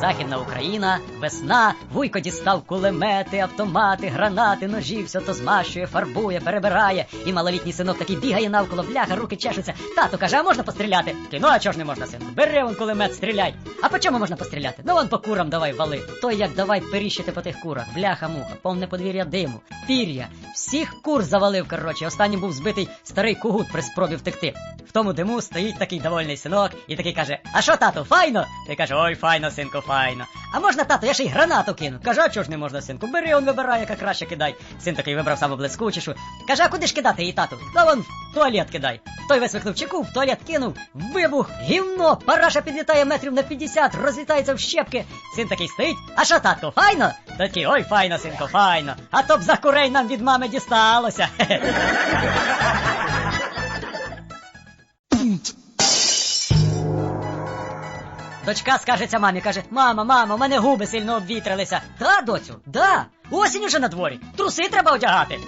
Західна Україна, весна, вуйко дістав кулемети, автомати, гранати, ножі, все то змащує, фарбує, перебирає. І малолітній синок такий бігає навколо бляха, руки чешуться. Тато каже, а можна постріляти? Ти, а чого ж не можна, синку? Бери он кулемет, стріляй. А по чому можна постріляти? Ну вон по курам давай вали. Той як давай періщити по тих курах. Бляха муха, повне подвір'я диму, пір'я. Всіх кур завалив, коротше. Останнім був збитий старий кугут при спробі втекти. В тому диму стоїть такий довольний синок і такий каже: А що, тату, файно? Ти каже, ой, файно, синку, файно. А можна, тато, я ще й гранату кину. Каже, а чого ж не можна, синку? Бери, он вибирай, яка краще кидай. Син такий вибрав саму блискучішу. Каже, а куди ж кидати її, тату? Та вон в туалет кидай. Той висвихнув чеку, в туалет кинув, вибух, гівно, параша підлітає метрів на 50, розлітається в щепки. Син такий стоїть, а що, татко, файно? Такий, ой, файно, синку, файно. А то б за курей нам від мами дісталося. Дочка скажеться мамі, каже: Мама, мама, у мене губи сильно обвітрилися. Да, доцю, да. Осінь уже на дворі. Труси треба одягати.